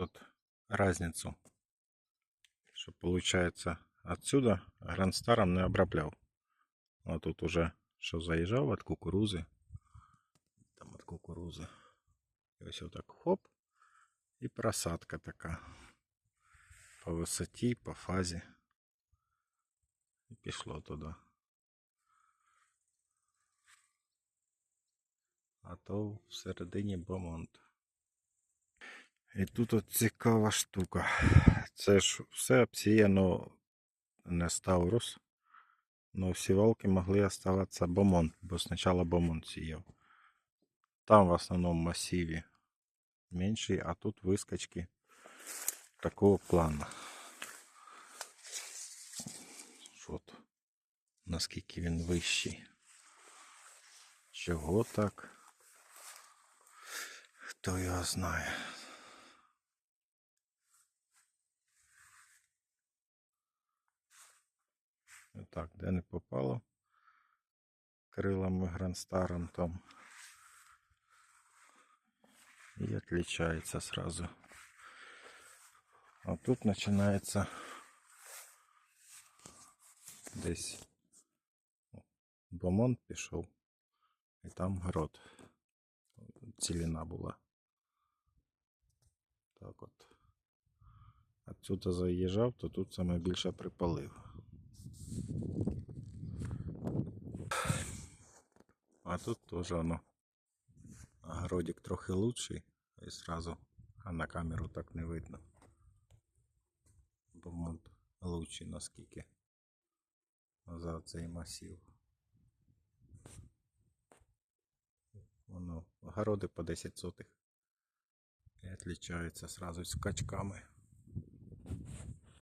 тут разницу. Что получается отсюда Грандстаром не обробляв. А тут уже що заїжджав від кукурузи. Там від кукурузи. І ось отак хоп. І просадка така. По висоті, по фазі. І пішло туди. А то всередині бомонд. І тут от цікава штука. Це ж все обсіяно не Ставрус. Но всі валки могли оставатися бомон, бо спочатку бомон сіяв. Там в основному масиві менший, а тут вискочки такого плана. От наскільки він вищий. Чого так? Хто його знає. Так, де не попало крилами грандстаром там. И отличается сразу. А тут начинается десь бомон пішов, і там город. Ціліна була. Так от. Отсюда заїжджав, то тут саме більше припалив. Тут теж воно. Огородик трохи лучший. І сразу, а на камеру так не видно. Бо мод лучший наскільки за цей масив. Воно огороди по 10 сотих. І відлічаються сразу з качками.